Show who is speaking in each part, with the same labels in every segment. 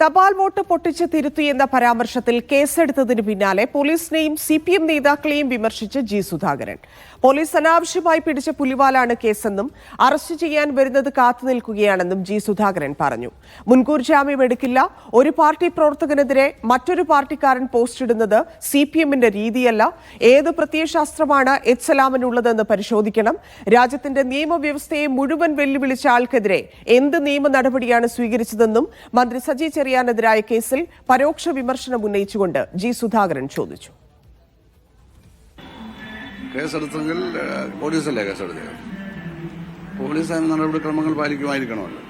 Speaker 1: തപാൽ വോട്ട് പൊട്ടിച്ച് തിരുത്തിയെന്ന പരാമർശത്തിൽ കേസെടുത്തതിന് പിന്നാലെ പോലീസിനെയും സി പി എം നേതാക്കളെയും വിമർശിച്ച് ജി സുധാകരൻ. പോലീസ് അനാവശ്യമായി പിടിച്ച പുലിവാലാണ് കേസെന്നും അറസ്റ്റ് ചെയ്യാൻ വരുന്നത് കാത്തുനിൽക്കുകയാണെന്നും ജി സുധാകരൻ പറഞ്ഞു. മുൻകൂർ ജാമ്യം എടുക്കില്ല. ഒരു പാർട്ടി പ്രവർത്തകനെതിരെ മറ്റൊരു പാർട്ടിക്കാരൻ പോസ്റ്റ് ഇടുന്നത് സി പി എമ്മിന്റെ രീതിയല്ല. ഏത് പ്രത്യയശാസ്ത്രമാണ് എച്ച് സലാമിനുള്ളതെന്ന് പരിശോധിക്കണം. രാജ്യത്തിന്റെ നിയമവ്യവസ്ഥയെ മുഴുവൻ വെല്ലുവിളിച്ച ആൾക്കെതിരെ എന്ത് നിയമ നടപടിയാണ് സ്വീകരിച്ചതെന്നും മന്ത്രി സജി ചെറിയാനെതിരായ കേസിൽ പരോക്ഷ വിമർശനം ഉന്നയിച്ചുകൊണ്ട് ജി സുധാകരൻ ചോദിച്ചു.
Speaker 2: കേസെടുത്തെങ്കിൽ പോലീസല്ലേ കേസെടുത്തത് പോലീസ് അതിന് നടപടിക്രമങ്ങൾ പാലിക്കുമായിരിക്കണമല്ലോ.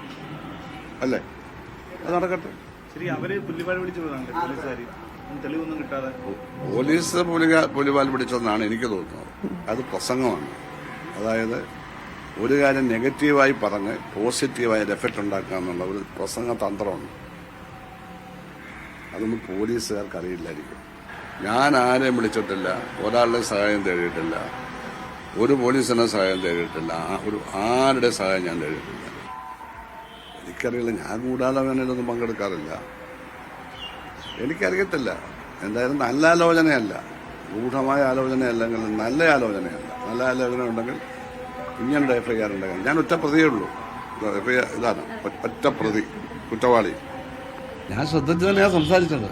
Speaker 2: അല്ലേ? അത് നടക്കട്ടെ.
Speaker 3: ശരി അവർ പുല്ലിപ്പാട് വിളിച്ചു പോയതാണ് തെളിവൊന്നും കിട്ടാതെ.
Speaker 2: പോലീസ് പുലിപാൽ പിടിച്ചെന്നാണ് എനിക്ക് തോന്നുന്നത്. അത് പ്രസംഗമാണ്. അതായത് ഒരു കാര്യം നെഗറ്റീവായി പറഞ്ഞ് പോസിറ്റീവായ എഫക്റ്റ് ഉണ്ടാക്കുക എന്നുള്ള ഒരു പ്രസംഗ തന്ത്രമുണ്ട് അതൊന്നും പോലീസുകാർക്ക് അറിയില്ലായിരിക്കും ഞാൻ ആരെയും വിളിച്ചിട്ടില്ല. ഒരാളുടെ സഹായം തേടിയിട്ടില്ല. ഒരു പോലീസിനെ സഹായം തേടിയിട്ടില്ല. ഒരു ആരുടെ സഹായം ഞാൻ തേടിയിട്ടില്ല. എനിക്കറിയില്ല. ഞാൻ കൂടാതെ വേണേലൊന്നും പങ്കെടുക്കാറില്ല. എനിക്കറിയത്തില്ല. എന്തായാലും നല്ല ആലോചനയല്ല. ഗൂഢമായ ആലോചനയല്ലെങ്കിൽ നല്ല ആലോചനയല്ല. നല്ല ആലോചന ഉണ്ടെങ്കിൽ ഇങ്ങനെ എഫ് ഐ ആർ ഞാൻ ഒറ്റ പ്രതിയേ ഉള്ളൂ. എഫ് ഐ ആർ ഇതാണ്. ഒറ്റ പ്രതി കുറ്റവാളി. ഞാൻ ശ്രദ്ധിച്ചു തന്നെയാണ് സംസാരിച്ചത്.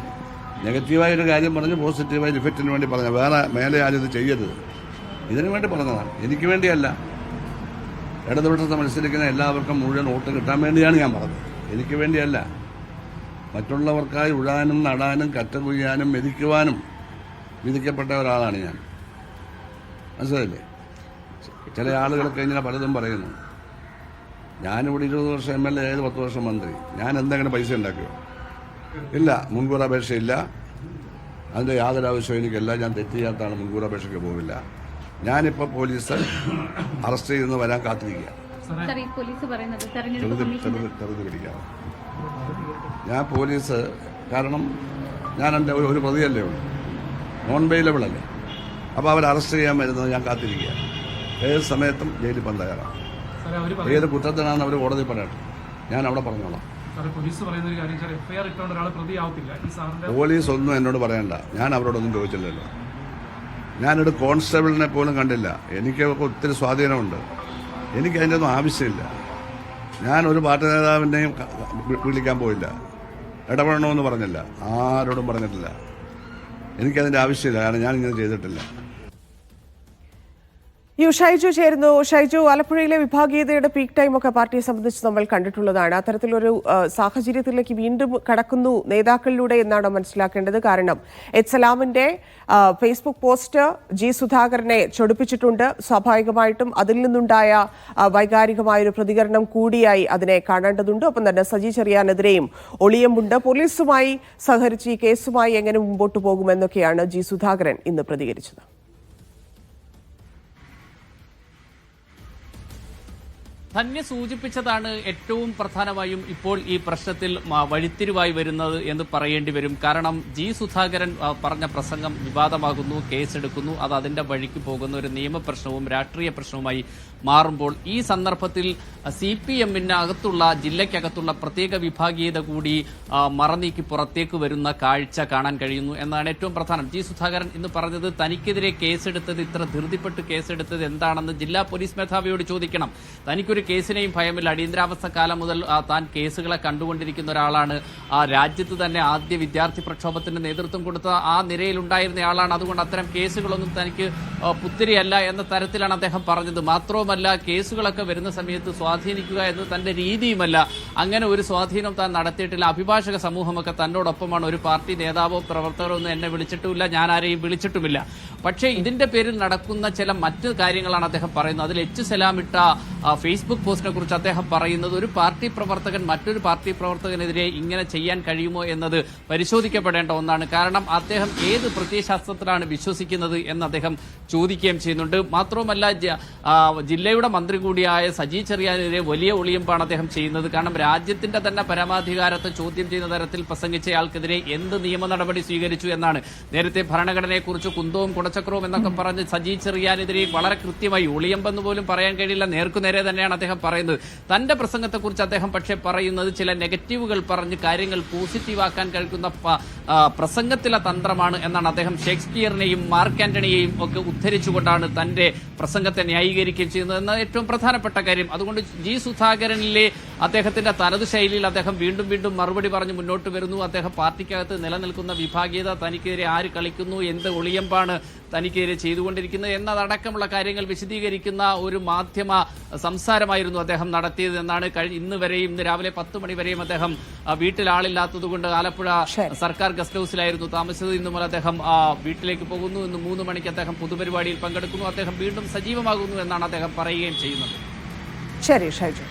Speaker 2: നെഗറ്റീവായ ഒരു കാര്യം പറഞ്ഞ് പോസിറ്റീവായ ഇഫക്റ്റിന് വേണ്ടി പറഞ്ഞ വേറെ മേലെ ആരും ഇത് ചെയ്യരുത്. ഇതിനു വേണ്ടി പറഞ്ഞതാണ്. എനിക്ക് വേണ്ടിയല്ല. ഇടതുപക്ഷത്തെ മത്സരിക്കുന്ന എല്ലാവർക്കും മുഴുവൻ വോട്ട് കിട്ടാൻ വേണ്ടിയാണ് ഞാൻ പറഞ്ഞത്. എനിക്ക് വേണ്ടിയല്ല. മറ്റുള്ളവർക്കായി ഉഴാനും നടാനും കറ്റ കുയ്യാനും മെതിക്കുവാനും വിധിക്കപ്പെട്ട ഒരാളാണ് ഞാൻ. മനസ്സിലായില്ലേ? ചില ആളുകളൊക്കെ ഇങ്ങനെ പലതും പറയുന്നു. ഞാനിവിടെ ഇരുപത് വർഷം എം എൽ എ ഏത് പത്ത് വർഷം മന്ത്രി. ഞാൻ എന്തെങ്കിലും പൈസ ഉണ്ടാക്കിയോ ഇല്ല മുൻകൂർ അപേക്ഷയില്ല അതിന്റെ യാതൊരു ആവശ്യവും എനിക്കല്ല ഞാൻ തെറ്റ് ചെയ്യാത്താണ് മുൻകൂർ അപേക്ഷയ്ക്ക് പോകില്ല ഞാനിപ്പോൾ പോലീസ് അറസ്റ്റ് ചെയ്യുന്ന വരാൻ കാത്തിരിക്കുക. ചെറുത് പിടിക്കാം. ഞാൻ പോലീസ് കാരണം ഞാൻ എന്റെ ഒരു പ്രതിയല്ലേ ഉള്ളൂ. നോൺ ബെയിലബിൾ അല്ലേ? അപ്പോൾ അവർ അറസ്റ്റ് ചെയ്യാൻ വരുന്നത് ഞാൻ കാത്തിരിക്കുക. ഏത് സമയത്തും ജയിലിൽ പോകാൻ തയ്യാറാണ്. ഏത് കുറ്റത്തിനാണെന്ന് അവർ കോടതി പറയട്ടെ. ഞാൻ അവിടെ പറഞ്ഞോളാം.
Speaker 4: പോലീസ്
Speaker 2: ഒന്നും എന്നോട് പറയണ്ട. ഞാൻ അവരോടൊന്നും ചോദിച്ചില്ലല്ലോ. ഞാനൊരു കോൺസ്റ്റബിളിനെ പോലും കണ്ടില്ല. എനിക്ക് ഒത്തിരി സ്വാധീനമുണ്ട്. എനിക്ക് അതിന്റെ ഒന്നും ആവശ്യമില്ല. ഞാൻ ഒരു പാർട്ടി നേതാവിന്റെയും വിളിക്കാൻ പോയില്ല. ഇടപെടണമെന്ന് പറഞ്ഞില്ല. ആരോടും പറഞ്ഞിട്ടില്ല. എനിക്കതിന്റെ ആവശ്യമില്ല. കാരണം ഞാൻ ചെയ്തിട്ടില്ല.
Speaker 1: യു ഷൈജു ചേരുന്നു. ഷൈജു ആലപ്പുഴയിലെ വിഭാഗീയതയുടെ പീക്ക് ടൈം ഒക്കെ പാർട്ടിയെ സംബന്ധിച്ച് നമ്മൾ കണ്ടിട്ടുള്ളതാണ്. അത്തരത്തിലൊരു സാഹചര്യത്തിലേക്ക് വീണ്ടും കടക്കുന്നു നേതാക്കളിലൂടെ എന്നാണ് മനസ്സിലാക്കേണ്ടത്. കാരണം എച്ച് സലാമിന്റെ ഫേസ്ബുക്ക് പോസ്റ്റ് ജി സുധാകരനെ ചൊടിപ്പിച്ചിട്ടുണ്ട്. സ്വാഭാവികമായിട്ടും അതിൽ നിന്നുണ്ടായ വൈകാരികമായൊരു പ്രതികരണം കൂടിയായി അതിനെ കാണേണ്ടതുണ്ട്. ഒപ്പം തന്നെ സജി ചെറിയാനെതിരെയും ഒളിയമ്പുണ്ട്. പോലീസുമായി സഹകരിച്ച് ഈ കേസുമായി എങ്ങനെ മുമ്പോട്ട് പോകുമെന്നൊക്കെയാണ് ജി സുധാകരൻ ഇന്ന് പ്രതികരിച്ചത്.
Speaker 5: ധന്യ സൂചിപ്പിച്ചതാണ് ഏറ്റവും പ്രധാനമായും ഇപ്പോൾ ഈ പ്രശ്നത്തിൽ വഴിത്തിരിവായി വരുന്നത് എന്ന് പറയേണ്ടി വരും. കാരണം ജി സുധാകരൻ പറഞ്ഞ പ്രസംഗം വിവാദമാകുന്നു കേസെടുക്കുന്നു അത് അതിന്റെ വഴിക്ക് പോകുന്ന ഒരു നിയമപ്രശ്നവും രാഷ്ട്രീയ പ്രശ്നവുമായി മാറുമ്പോൾ ഈ സന്ദർഭത്തിൽ സി പി എമ്മിന് അകത്തുള്ള ജില്ലയ്ക്കകത്തുള്ള പ്രത്യേക വിഭാഗീയത കൂടി മറനീക്കി പുറത്തേക്ക് വരുന്ന കാഴ്ച കാണാൻ കഴിയുന്നു എന്നാണ് ഏറ്റവും പ്രധാനം. ജി സുധാകരൻ ഇന്ന് പറഞ്ഞത് തനിക്കെതിരെ കേസെടുത്തത് ഇത്ര ധൃതിപ്പെട്ട് കേസെടുത്തത് എന്താണെന്ന് ജില്ലാ പോലീസ് മേധാവിയോട് ചോദിക്കണം. തനിക്കൊരു കേസിനെയും ഭയമില്ല. അടിയന്തരാവസ്ഥ കാലം മുതൽ താൻ കേസുകളെ കണ്ടുകൊണ്ടിരിക്കുന്ന ഒരാളാണ്. ആ രാജ്യത്ത് തന്നെ ആദ്യ വിദ്യാർത്ഥി പ്രക്ഷോഭത്തിന് നേതൃത്വം കൊടുത്ത ആ നിരയിലുണ്ടായിരുന്നയാളാണ് അതുകൊണ്ട് അത്തരം കേസുകളൊന്നും തനിക്ക് പുത്തിരിയല്ല എന്ന തരത്തിലാണ് അദ്ദേഹം പറഞ്ഞത്. മാത്രവുമല്ല കേസുകളൊക്കെ വരുന്ന സമയത്ത് സ്വാധീനിക്കുക എന്ന് തന്റെ രീതിയുമല്ല. അങ്ങനെ ഒരു സ്വാധീനം താൻ നടത്തിയിട്ടില്ല. അഭിഭാഷക സമൂഹമൊക്കെ തന്നോടൊപ്പമാണ്. ഒരു പാർട്ടി നേതാവോ പ്രവർത്തകരോ ഒന്നും എന്നെ വിളിച്ചിട്ടുമില്ല. ഞാൻ ആരെയും വിളിച്ചിട്ടുമില്ല. പക്ഷേ ഇതിന്റെ പേരിൽ നടക്കുന്ന ചില മറ്റ് കാര്യങ്ങളാണ് അദ്ദേഹം പറയുന്നത്. അതിൽ എച്ച് സലാമിട്ട ആ, ഫേസ്ബുക്ക് പോസ്റ്റിനെ കുറിച്ച് അദ്ദേഹം പറയുന്നത് ഒരു പാർട്ടി പ്രവർത്തകൻ മറ്റൊരു പാർട്ടി പ്രവർത്തകനെതിരെ ഇങ്ങനെ ചെയ്യാൻ കഴിയുമോ എന്നത് പരിശോധിക്കപ്പെടേണ്ട ഒന്നാണ്. കാരണം അദ്ദേഹം ഏത് പ്രത്യയശാസ്ത്രത്തിലാണ് വിശ്വസിക്കുന്നത് എന്ന് അദ്ദേഹം ചോദിക്കുകയും ചെയ്യുന്നുണ്ട്. മാത്രവുമല്ല ജില്ലയുടെ മന്ത്രി കൂടിയായ സജി ചെറിയാനെതിരെ വലിയ ഒളിയമ്പാണ് അദ്ദേഹം ചെയ്യുന്നത്. കാരണം രാജ്യത്തിന്റെ തന്നെ പരമാധികാരത്തെ ചോദ്യം ചെയ്യുന്ന തരത്തിൽ പ്രസംഗിച്ച ആൾക്കെതിരെ എന്ത് നിയമ നടപടി സ്വീകരിച്ചു എന്നാണ്. നേരത്തെ ഭരണഘടനയെക്കുറിച്ച് കുന്തവും കുടച്ചക്രവും എന്നൊക്കെ പറഞ്ഞ് സജി ചെറിയാനെതിരെ വളരെ കൃത്യമായി ഒളിയമ്പെന്ന് പോലും പറയാൻ കഴിയില്ല. നേർക്കുനേരെ തന്നെയാണ് അദ്ദേഹം പറയുന്നത്. തന്റെ പ്രസംഗത്തെക്കുറിച്ച് അദ്ദേഹം പക്ഷേ പറയുന്നത് ചില നെഗറ്റീവുകൾ പറഞ്ഞ് കാര്യങ്ങൾ പോസിറ്റീവാക്കാൻ കഴിക്കുന്ന പ്രസംഗത്തിലെ തന്ത്രമാണ് എന്നാണ് അദ്ദേഹം ഷേക്സ്പിയറിനെയും മാർക്ക് ആന്റണിയെയും ഒക്കെ ഉദ്ധരിച്ചുകൊണ്ടാണ് തന്റെ പ്രസംഗത്തെ ന്യായീകരിക്കുകയും ചെയ്യുന്നത്. എന്ന ഏറ്റവും പ്രധാനപ്പെട്ട കാര്യം അതുകൊണ്ട് ജി സുധാകരനിലെ അദ്ദേഹത്തിന്റെ തനത് ശൈലിയിൽ അദ്ദേഹം വീണ്ടും വീണ്ടും മറുപടി പറഞ്ഞ് മുന്നോട്ട് വരുന്നു. അദ്ദേഹം പാർട്ടിക്കകത്ത് നിലനിൽക്കുന്ന വിഭാഗീയത തനിക്കെതിരെ ആര് കളിക്കുന്നു എന്ത് ഒളിയമ്പാണ് തനിക്കെതിരെ ചെയ്തുകൊണ്ടിരിക്കുന്നത് എന്നതടക്കമുള്ള കാര്യങ്ങൾ വിശദീകരിക്കുന്ന ഒരു മാധ്യമ സംസാരമായിരുന്നു അദ്ദേഹം നടത്തിയത് എന്നാണ് ഇന്ന് വരെയും ഇന്ന് രാവിലെ പത്ത് മണി വരെയും അദ്ദേഹം വീട്ടിൽ ആളില്ലാത്തതുകൊണ്ട് ആലപ്പുഴ സർക്കാർ ഗസ്റ്റ് ഹൌസിലായിരുന്നു താമസിച്ചത്. ഇന്നു മുതൽ അദ്ദേഹം വീട്ടിലേക്ക് പോകുന്നു. ഇന്ന് മൂന്ന് മണിക്ക് അദ്ദേഹം പൊതുപരിപാടിയിൽ പങ്കെടുക്കുന്നു. അദ്ദേഹം വീണ്ടും സജീവമാകുന്നു എന്നാണ് അദ്ദേഹം പറയുകയും ചെയ്യുന്നത്.
Speaker 1: ശരി ഷൈജു.